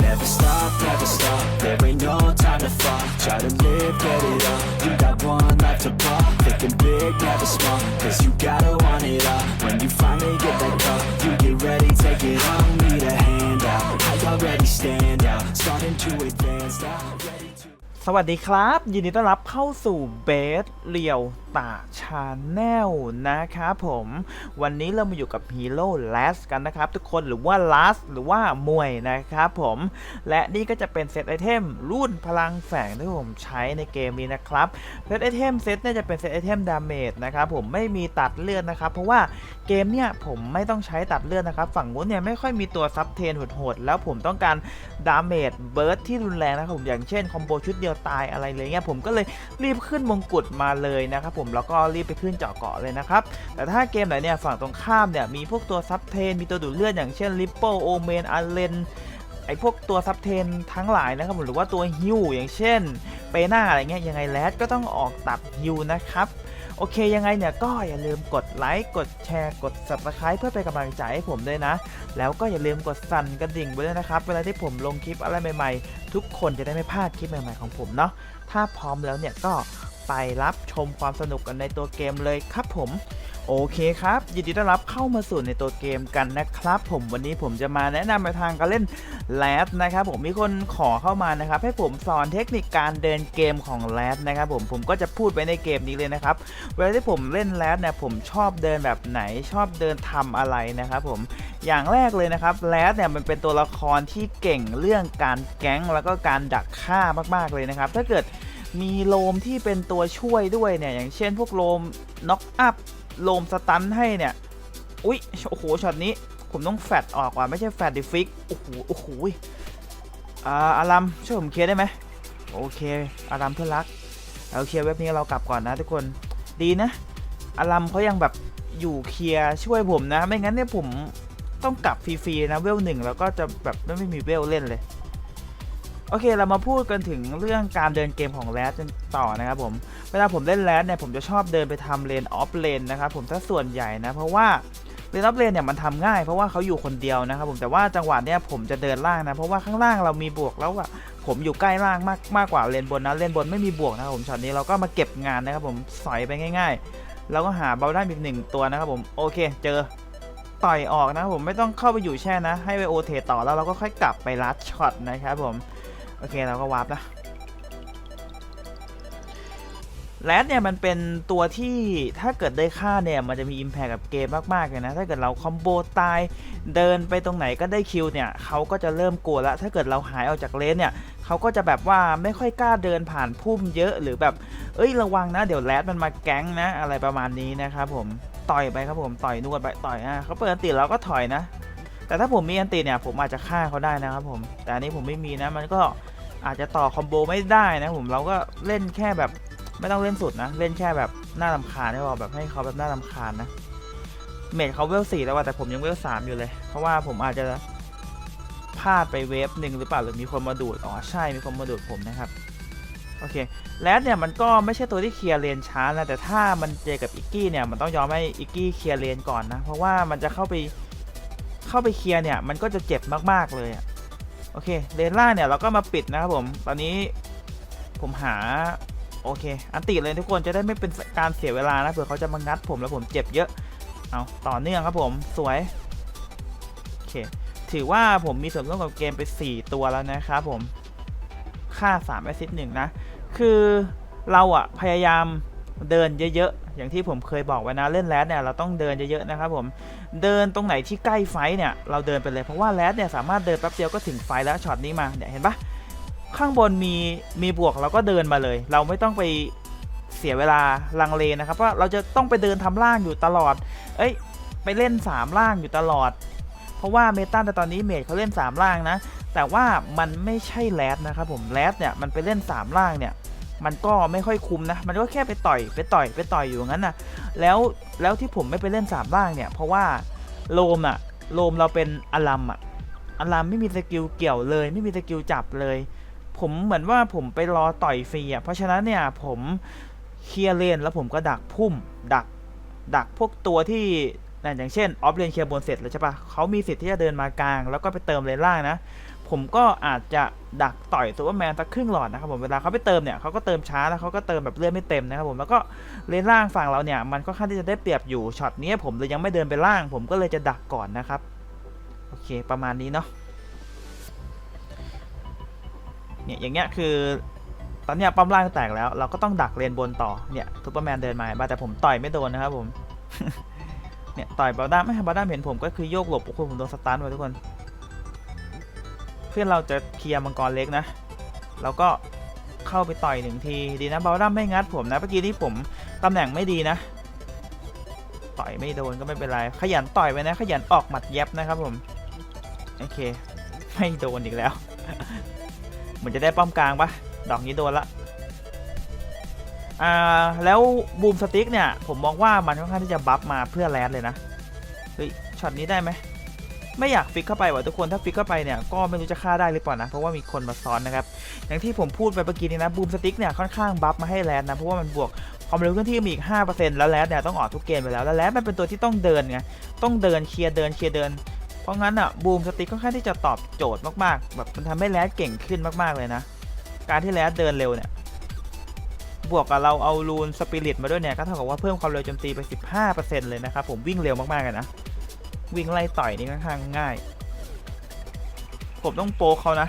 Never stop, never stop. There ain't no time to fall. Try to live, get it up. You got one life to ball. Thinking big, never small. Cause you gotta want it all. When you finally get that call, you get ready, take it on. Need a hand out. I already stand out. Starting to advance now. Ready to. สวัสดีครับ ยินดีต้อนรับเข้าสู่เบสเรียว ตาชาแนลนะครับผมวันนี้เรามาอยู่กับฮีโร่แลสกันนะครับทุกคนหรือว่าลัสหรือว่ามวยนะครับผมและนี่ก็จะเป็นเซตไอเทมรุ่นพลังแฝงที่ผมใช้ในเกมนี้นะครับเซตไอเทมเซตเนี่ยจะเป็นเซตไอเทมดาเมจนะครับผมไม่มีตัดเลือดนะครับ เพราะว่าเกมเนี่ยผมไม่ต้องใช้ตัดเลือดนะครับฝั่งนู้นเนี่ยไม่ค่อยมีตัวซับเทนโหดๆแล้วผมต้องการดาเมจเบิร์ดที่รุนแรงนะครับผมอย่างเช่นคอมโบชุดเดียวตายอะไรเลยเงี้ยผมก็เลยรีบขึ้นมงกุฎมาเลยนะครับผมแล้วก็รีบไปขึ้นเจาะเกาะเลยนะครับ แต่ถ้าเกมไหนเนี่ยฝั่งตรงข้ามเนี่ยมีพวกตัวซับเทนมีตัวดูดเลือดอย่างเช่นลิปโปโอเมนอาเลนไอพวกตัวซับเทนทั้งหลายนะครับผมหรือว่าตัวฮิวอย่างเช่นเปน่าอะไรเงี้ยยังไงแรดก็ต้องออกตัดฮิวนะครับโอเคยังไงเนี่ยก็อย่าลืมกดไลค์กดแชร์กด subscribe เพื่อเป็นกำลังใจให้ผมด้วยนะ แล้วก็อย่าลืมกดสั่นกระดิ่งไว้ด้วยนะครับ เวลาที่ผมลงคลิปอะไรใหม่ๆ ทุกคนจะได้ไม่พลาดคลิปใหม่ๆของผมเนาะถ้าพร้อมแล้วเนี่ยก็ ไปรับชมความสนุกกันในตัวเกมเลยครับผมโอเคครับยินดีต้อนรับเข้ามาสู่ในตัวเกมกันนะครับ ผมวันนี้ผมจะมาแนะนำในทางการเล่นแรดนะครับผมมีคนขอเข้ามานะครับ ให้ผมสอนเทคนิคการเดินเกมของแรดนะครับผมผมก็จะพูดไปในเกมนี้เลยนะครับเวลาที่ผมเล่นแรดเนี่ยผมชอบเดินแบบไหนชอบเดินทำอะไรนะครับผมอย่างแรกเลยนะครับแรดเนี่ยมันเป็นตัวละครที่เก่งเรื่องการแก๊งแล้วก็การดักฆ่ามากๆเลยนะครับ ถ้าเกิด มีโลมที่เป็นตัวช่วยด้วยเนี่ย อย่างเช่นพวกโลมน็อกอัพโลมสตันให้เนี่ย อุ๊ย โอ้โห ช็อตนี้ ผมต้องแฟดออกว่ะไม่ใช่แฟดดิฟิก โอ้โห โอ้โหอ่าอารัมช่วยผมเคลียร์ได้ไหม โอเค อารัมเพื่อนรัก เราเคลียร์เว็บนี้เรากลับก่อนนะทุกคน ดีนะ อารัมเขายังแบบอยู่เคลียร์ช่วยผมนะ ไม่งั้นเนี่ยผมต้องกลับฟรีๆนะเวลหนึ่งแล้วก็จะแบบไม่มีเวลเล่นเลย โอเคเรามาพูดกันถึงเรื่องการเดินเกมของแรดกันต่อนะครับผมเวลาผมเล่นแรดเนี่ยผมจะชอบเดินไปทำเลนออฟเลนนะครับผมถ้าส่วนใหญ่นะเพราะว่าเลนออฟเลนเนี่ยมันทำง่ายเพราะว่าเขาอยู่คนเดียวนะครับผมแต่ว่าจังหวะเนี่ยผมจะเดินล่างนะเพราะว่าข้างล่างเรามีบวกแล้วอะผมอยู่ใกล้ล่างมากมากกว่าเลนบนนะเลนบนไม่มีบวกนะครับผมช็อตนี้เราก็มาเก็บงานนะครับผมสอยไปง่าย ๆ แล้วก็หาเบลได้อีกหนึ่งตัวนะครับผมโอเคเจอต่อยออกนะครับผมไม่ต้องเข้าไปอยู่แช่นะ ให้ไปโอเทต่อแล้วเราก็ค่อยกลับไปลัดช็อตนะครับผม โอเคเราก็วาร์ปนะแรดเนี่ยมันเป็นตัวที่ถ้าเกิดได้ค่าเนี่ยมันจะมี Impact กับเกมมากๆเลยนะ ถ้าเกิดเราคอมโบตายเดินไปตรงไหนก็ได้คิวเนี่ยเขาก็จะเริ่มกลัวล้วถ้าเกิดเราหายออกจากเลนเนี่ยเขาก็จะแบบว่าไม่ค่อยกล้าเดินผ่านพุ่มเยอะหรือแบบ เอ้ยระวังนะ เดี๋ยวแรดมันมาแก๊งนะ อะไรประมาณนี้นะครับผมต่อยไปครับผมต่อยนวดไปต่อยอะเขาเปิดติเราก็ถอยนะ แต่ถ้าผมมีอันติเนี่ยผมอาจจะฆ่าเขาได้นะครับผม แต่อันนี้ผมไม่มีนะมันก็อาจจะต่อคอมโบไม่ได้นะผมเราก็เล่นแค่แบบไม่ต้องเล่นสุดนะ เล่นแค่แบบหน่ารำคาญให้พอแบบให้เขาแบบหน่ารำคาญนะเมจเขาเวลสี่แล้วว่าแต่ผมยังเวลสามอยู่เลย เพราะว่าผมอาจจะพลาดไปเวฟหนึ่งหรือเปล่าหรือมีคนมาดูดอ๋อใช่มีคนมาดูดผมนะครับโอเคแล้วเนี่ยมันก็ไม่ใช่ตัวที่เคลียร์เลนช้านะแต่ถ้ามันเจอกับอิกกี้เนี่ยมันต้องยอมให้อิกกี้เคลียร์เลนก่อนนะเพราะว่ามันจะเข้าไป เข้าไปเคลียร์เนี่ยมันก็จะเจ็บมากๆเลยอะโอเคเลนล่าเนี่ยเราก็มาปิดนะครับผม ตอนนี้ผมหาโอเค อันติเลยทุกคนจะได้ไม่เป็นการเสียเวลานะเผื่อเขาจะมางัดผมแล้วผมเจ็บเยอะ เอาต่อเนื่องครับผมสวยโอเคถือว่าผมมีส่วนร่วมกับเกมไป 4 ตัวแล้วนะครับผมค่า3แอซิสหนึ่งนะ คือเราอะพยายามเดินเยอะๆ อย่างที่ผมเคยบอกไว้นะ เล่นแรดเนี่ยเราต้องเดินเยอะๆนะครับผม เดินตรงไหนที่ใกล้ไฟเนี่ยเราเดินไปเลยเพราะว่าแรดเนี่ยสามารถเดินแป๊บเดียวก็ถึงไฟแล้วช็อตนี้มาเนี่ยเห็นปะข้างบนมีมีบวกเราก็เดินมาเลย เราไม่ต้องไปเสียเวลาลังเลนะครับว่าเราจะต้องไปเดินทำล่างอยู่ตลอด เอ้ยไปเล่น 3 ล่างอยู่ตลอด เพราะว่าเมตาแต่ตอนนี้เมจเขาเล่น 3 ล่างนะ แต่ว่ามันไม่ใช่แรดนะครับผมแรดเนี่ยมันไปเล่น 3 ล่างเนี่ยมันก็ไม่ค่อยคุ้มนะ มันก็แค่ไปต่อยไปต่อยไปต่อยอยู่งั้นนะ แล้วแล้วที่ผมไม่ไปเล่นสามล่างเนี่ย เพราะว่าโลมอะโลมเราเป็นอลัมอะอลัมไม่มีสกิลเกี่ยวเลย ไม่มีสกิลจับเลย ผมเหมือนว่าผมไปรอต่อยฟรีอะเพราะฉะนั้นเนี่ยผมเคลียร์เลนแล้วผมก็ดักพุ่ม ดักดักพวกตัวที่นั่นอย่างเช่นออฟเลนเคลียร์บนเสร็จแล้วใช่ปะเขามีสิทธิ์ที่จะเดินมากลาง แล้วก็ไปเติมเลนล่างนะ ผมก็อาจจะดักต่อยซูเปอร์แมนสักครึ่งหลอดนะครับผมเวลาเขาไปเติมเนี่ยเขาก็เติมช้าแล้วเขาก็เติมแบบเลือดไม่เต็มนะครับผมแล้วก็เลนล่างฝั่งเราเนี่ยมันก็ค่อนข้างที่จะได้เปรียบอยู่ช็อตนี้ผมเลยยังไม่เดินไปล่าง ผมก็เลยจะดักก่อนนะครับโอเคประมาณนี้เนาะเนี่ยอย่างเงี้ยคือตอนเนี้ยป้อมล่างแตกแล้ว เราก็ต้องดักเลนบนต่อเนี่ยซูเปอร์แมนเดินมาบ้าแต่ผมต่อยไม่โดนนะครับผมเนี่ยต่อยบอลด้าไม่ให้บอลด้าเห็นผมก็คือโยกหลบโอ้โหผมโดนสตันไว้ทุกคน เพื่อนเราจะเคลียร์มังกรเล็กนะเราก็เข้าไปต่อยหนึ่งที ดีนะบอลด้าไม่งัดผมนะเมื่อกี้นี้ผมตำแหน่งไม่ดีนะ ต่อยไม่โดนก็ไม่เป็นไร ขยันต่อยไปนะ ขยันออกหมัดแยบนะครับผมโอเค ไม่โดนอีกแล้วเหมือนจะได้ป้อมกลางปะดอกนี้โดนละอ่าแล้วบูมสติ๊กเนี่ย ผมมองว่ามันค่อนข้างที่จะบัฟมาเพื่อแลนเลยนะเฮ้ยช็อตนี้ได้ไหม ไม่อยากฟิกเข้าไปว่ะทุกคนถ้าฟิกเข้าไปเนี่ยก็ไม่รู้จะฆ่าได้หรือเปล่านะเพราะว่ามีคนมาซ้อนนะครับอย่างที่ผมพูดไปเมื่อกี้นี้นะบูมสติ๊กเนี่ยค่อนข้างบัฟมาให้แลนนะเพราะว่ามันบวกความเร็วเคลื่อนที่มีอีก 5%แล้วแลนเนี่ยต้องออกทุกเกมไปแล้วแล้วแลนมันเป็นตัวที่ต้องเดินไงต้องเดินเคลียร์เดินเคลียร์เดิน เพราะงั้นอะบูมสติ๊กค่อนข้างที่จะตอบโจทย์มากๆแบบมันทำให้แลนเก่งขึ้นมากๆเลยนะ การที่แลนเดินเร็วเนี่ยบวกกับเราเอารูนสปิริตมาด้วยเนี่ยก็เท่ากับว่าเพิ่มความเร็วโจมตีไป 15%เลยนะครับผมวิ่งเร็วมากๆเลยนะ วิ่งไล่ต่อยนี่ค่อนข้างง่าย ผมต้องโปเขานะ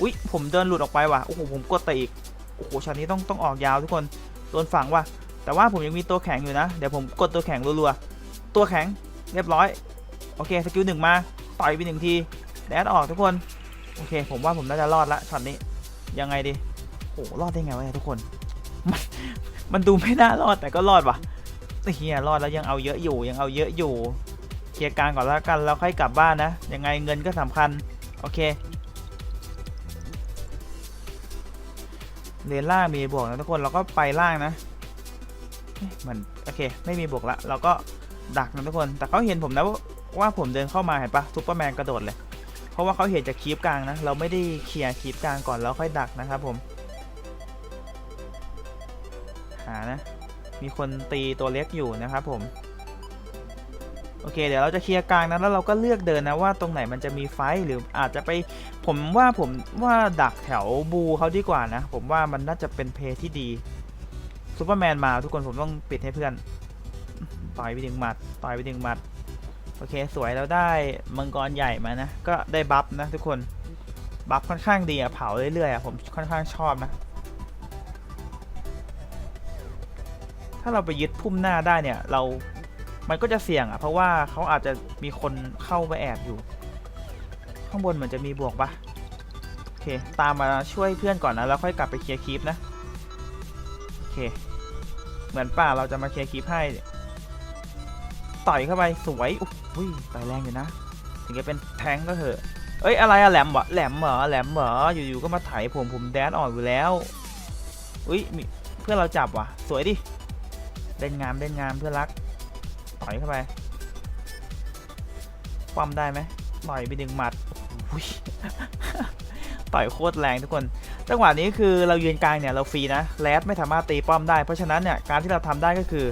อุ๊ย ผมเดินหลุดออกไปว่ะ โอ้โห ผมกดแต่อีก โอ้โหช็อตนี้ต้องต้องออกยาวทุกคน โดนฝังว่ะ แต่ว่าผมยังมีตัวแข็งอยู่นะ เดี๋ยวผมกดตัวแข็งรัวๆ ตัวแข็งเรียบร้อย โอเค สกิลหนึ่งมา ต่อยไปหนึ่งที แดดออกทุกคน โอเค ผมว่าผมน่าจะรอดละช็อตนี้ ยังไงดี โอ้โหรอดได้ไงวะทุกคน มันมันดูไม่น่ารอดแต่ก็รอดว่ะเฮียรอดแล้วยังเอาเยอะอยู่ยังเอาเยอะอยู่ เคลียร์กลางก่อนแล้วกันแล้วค่อยกลับบ้านนะ ยังไงเงินก็สำคัญ โอเคเลนล่างมีบวกนะทุกคนเราก็ไปล่างนะเอ๊ะมันโอเค ไม่มีบวกละเราก็ดักนะทุกคน แต่เขาเห็นผมนะว่าว่าผมเดินเข้ามาเห็นปะซูเปอร์แมนกระโดดเลย เพราะว่าเขาเห็นจากคีปกลางนะ เราไม่ได้เคลียร์คีปกลางก่อนแล้วค่อยดักนะครับผม หานะ มีคนตีตัวเล็กอยู่นะครับผม โอเค เดี๋ยวเราจะเคลียร์กลางนะแล้วเราก็เลือกเดินนะว่าตรงไหนมันจะมีไฟหรืออาจจะไปผมว่าผมว่าดักแถวบูเขาดีกว่านะ ผมว่ามันน่าจะเป็นเพที่ดีซูเปอร์แมนมาทุกคนผมต้องปิดให้เพื่อนต่อยไปดึงหมัดต่อยไปดึงหมัดโอเคสวยแล้วได้มังกรใหญ่มานะ ก็ได้บัฟนะทุกคนบัฟค่อนข้างดีอะเผาเรื่อยๆอะผมค่อนข้างชอบนะ ถ้าเราไปยึดพุ่มหน้าได้เนี่ย เรา มันก็จะเสี่ยงอะ เพราะว่าเขาอาจจะมีคนเข้าไปแอบอยู่ ข้างบนเหมือนจะมีบวกปะโอเค ตามมาช่วยเพื่อนก่อนนะ แล้วค่อยกลับไปเคลียร์คลิปนะ โอเค เหมือนป่าเราจะมาเคลียร์คลิปให้ ต่อยเข้าไปสวย อุ้ยต่อยแรงอยู่นะ ถึงจะเป็นแทงก็เถอะ เอ้ย อะไรอะแหลมวะแหลมเหรอแหลมเหรออยู่ๆก็มาไถผมผมแดนออกอยู่แล้ว อุ้ยเพื่อนเราจับว่ะ สวยดิเล่นงามเล่นงามเพื่อนรัก ต่อยเข้าไปความได้ไหมต่อยไปดึงหมัดต่อยโคตรแรงทุกคนจังหวะนี้คือเรายืนกลางเนี่ยเราฟรีนะแรดไม่สามารถตีป้อมได้ เพราะฉะนั้นเนี่ยการที่เราทำได้ก็คือ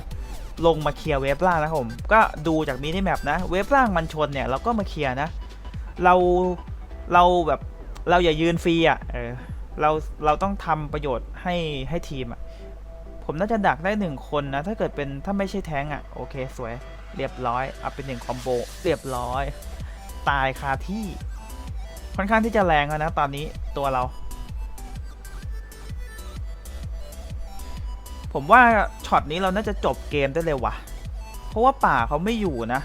ลงมาเคลียร์เวฟล่างนะครับผม ก็ดูจากมินิแมปนะ เวฟล่างมันชนเนี่ยเราก็มาเคลียร์นะ เราเราแบบเราอย่ายืนฟรีอะเออเราเราต้องทำประโยชน์ให้ให้ทีมอะ ผมน่าจะดักได้หนึ่งคนนะ ถ้าเกิดเป็นถ้าไม่ใช่แท้งอะ โอเคสวย เรียบร้อยเอาเป็นหนึ่งคอมโบเรียบร้อย ตายคาที่ ค่อนข้างที่จะแรงแล้วนะตอนนี้ตัวเรา ผมว่าช็อตนี้เราน่าจะจบเกมได้เลยว่ะ เพราะว่าป่าเขาไม่อยู่นะ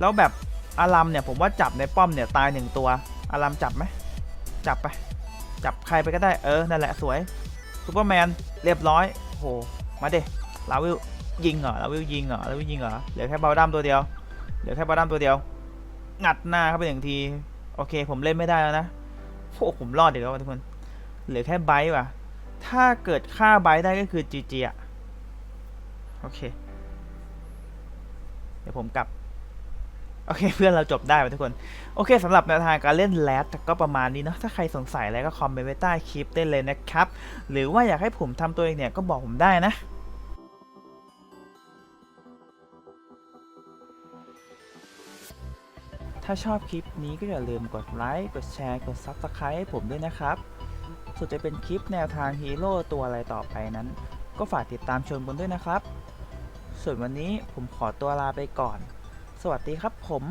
แล้วแบบอารัมเนี่ยผมว่าจับในป้อมเนี่ยตายหนึ่งตัว อารัมจับไหมจับไป จับใครไปก็ได้เออนั่นแหละสวยซูเปอร์แมนเรียบร้อย โห มาเดลาวิลยิงเหรอลาวิลยิงเหรอลาวิลยิงเหรอ เหลือแค่บลดัมตัวเดียว เหลือแค่บลดัมตัวเดียว งัดหน้าเข้าไปหนึ่งที โอเค ผมเล่นไม่ได้แล้วนะโอ้ผมรอดเดี๋ยวแล้วทุกคน เหลือแค่ไบต์ว่ะ ถ้าเกิดฆ่าไบต์ได้ก็คือจีจีอะโอเค เดี๋ยวผมกลับ โอเคเพื่อนเราจบได้ไปทุกคน โอเคสำหรับแนวทางการเล่นแรดก็ประมาณนี้เนาะถ้าใครสงสัยอะไรก็คอมเมนต์ไว้ใต้คลิปได้เลยนะครับ หรือว่าอยากให้ผมทำตัวเองเนี่ยก็บอกผมได้นะถ้าชอบคลิปนี้ก็อย่าลืมกดไลค์ กดแชร์ กด Subscribe ให้ผมด้วยนะครับ ส่วนจะเป็นคลิปแนวทางฮีโร่ตัวอะไรต่อไปนั้น ก็ฝากติดตามชมกันด้วยนะครับ ส่วนวันนี้ผมขอตัวลาไปก่อน วัสดีครับผม